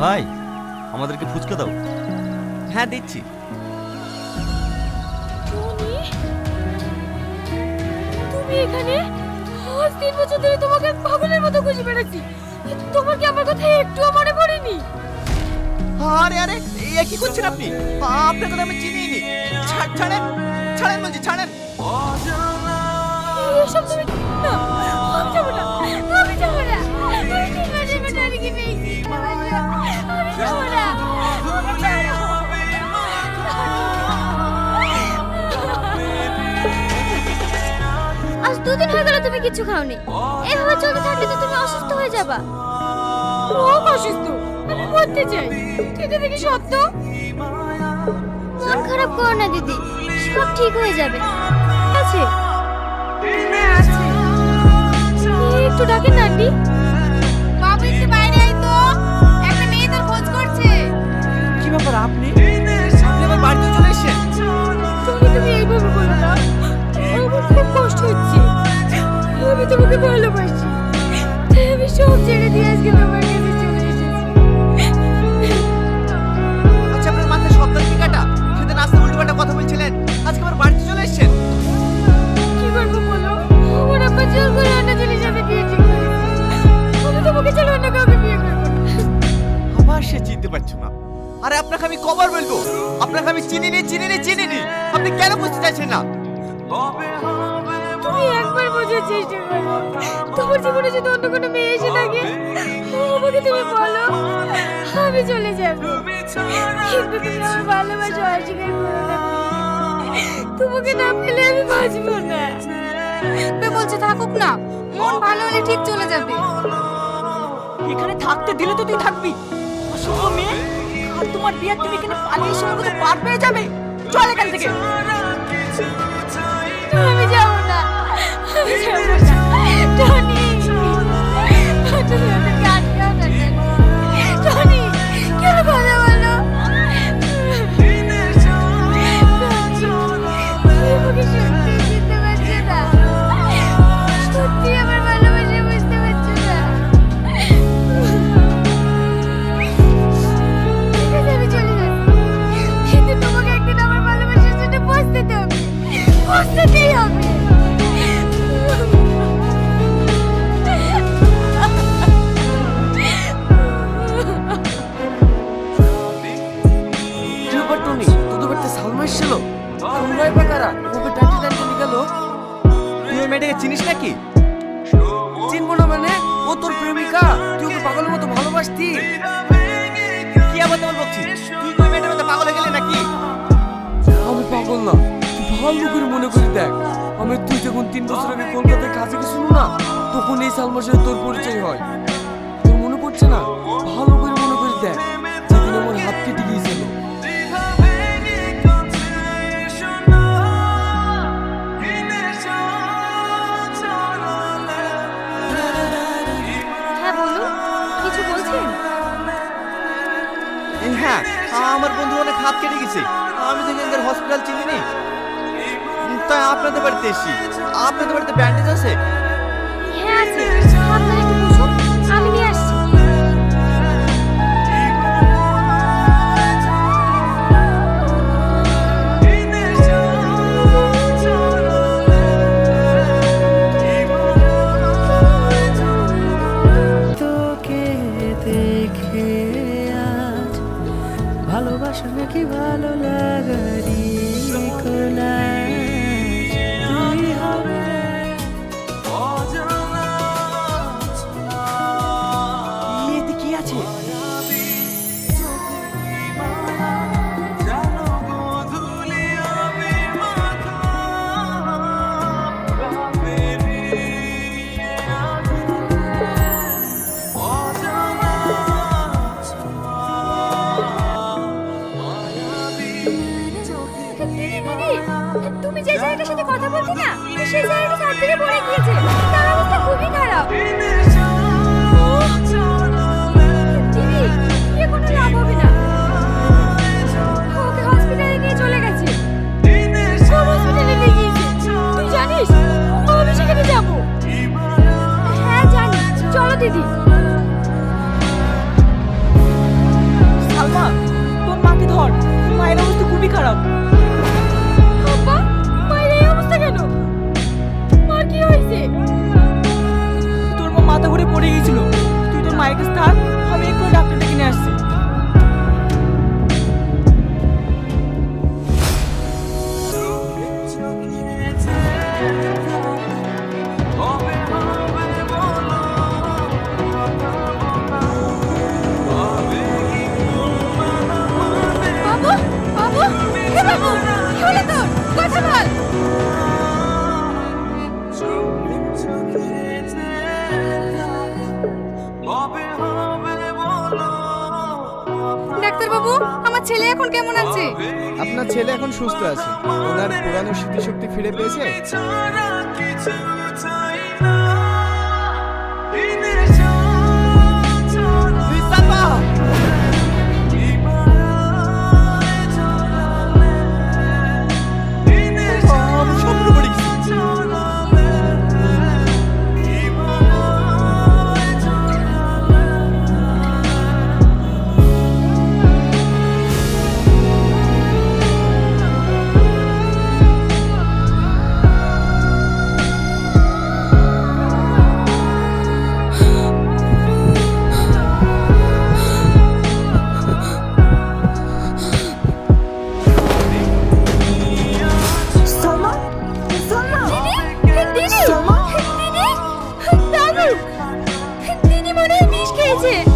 ভাই আমাদেরকে ফুচকা দাও। হ্যাঁ দিচ্ছি। তুমি এখানে আজ তিন বছর ধরে তোমাকে পাগলের মতো খুঁজে বেড়াচ্ছি। তোমার কি আমার কথা একটুও মনে পড়েনি? আরে আরে এ কি করছেন আপনি? আপনাকে তো আমি চিনিই নি ছাড় ছাড়েন ছাড়েন বলছি ছাড়েন। এসব তুমি না। আমি যাব না। দুদিন হয়ে গেল তুমি কিছু খাওনি। এভাবে চলতে থাকলে তো তুমি অসুস্থ হয়ে যাবা। খুব অসুস্থ। আমি মরতে চাই। এটা দেখি সত্য? মন খারাপ করো না দিদি। সব ঠিক হয়ে যাবে। আছে। একটু ডাকেন না আন্টি। বাবু একটু বাইরে আয় তো। একটা মেয়ে তোর খোঁজ করছে। কি ব্যাপার আপনি? আমি তোমাকে ভালোবাসি। তাই আমি সব ছেড়ে দিয়ে আজকে তোমার কাছে চলে এসেছি। আচ্ছা আপনার মাথায় সপ্তাহ কি সেদিন রাস্তা উল্টো পাল্টা কথা বলছিলেন। আজকে আমার বাড়িতে চলে এসেছেন? কি করব বলো? আমার আব্বা জোর করে অন্য ছেলের সাথে বিয়ে ঠিক করেছে আমি তোমাকে ছাড়া অন্য কাউকে বিয়ে করব আবার সে চিনতে পারছ না। আরে আপনাকে আমি কবার বলব? আপনাকে আমি চিনি নি চিনি নি চিনি নি আপনি কেন বুঝতে চাইছেন না? একবার বোঝার চেষ্টা করো তোমার জীবনে যদি অন্য কোনো মেয়ে এসে থাকে আমাকে তুমি বলো আমি চলে যাব। কিন্তু তুমি আমার ভালোবাসা অস্বীকার করো না। তোমাকে না পেলে আমি বাঁচবো না। বে বলছে থাকুক না মন ভালো হলে ঠিক চলে যাবে। এখানে থাকতে দিলে তো তুই থাকবি। অসভ্য মেয়ে আর তোমার বিয়ে তুমি এখানে পালিয়ে সময় পার পেয়ে যাবে। চল এখান থেকে। আমি যাব আমি যাব না টনি তুমি আমাকে আটকাও না টনি কেন কথা বলো আমাকে সত্যি চিনতে এসেছিল চিনিস নাকি? চিনবো না মানে? ও তোর প্রেমিকা। তুই ওকে পাগলের মতো ভালোবাসতি? কি আবার তোমার বকছিস তুই ওই মেয়েটার মধ্যে পাগল হয়ে নাকি? আমি পাগল না। তুই ভালো করে মনে করে দেখ। আমি তুই যখন তিন বছর আগে কলকাতায় কাজে গেছিল না, তখন এই সালমার সাথে তোর পরিচয় হয়। তোর মনে পড়ছে না? ভালো করে হাত কেটে গেছে আমি তো এখানকার হসপিটাল চিনি নি তাই আপনাদের বাড়িতে এসেছি আপনাদের বাড়িতে ব্যান্ডেজ আছে হ্যাঁ আছে আপনারা একটু সেই ছেলেটি ছাদ থেকে পড়ে গিয়েছে। তার অবস্থা খুবই খারাপ। কোনো লাভ হবে না। হ্যাঁ, দিদি। তোর মাকে ধর। মায়ের অবস্থা খুবই খারাপ। ঘুরে পড়ে গিয়েছিল তুই তোর মায়ের কাছে থাক। ডাক্তার বাবু আমার ছেলে এখন কেমন আছে? আপনার ছেলে এখন সুস্থ আছে। ওনার পুরানো স্মৃতিশক্তি ফিরে পেয়েছে? 이.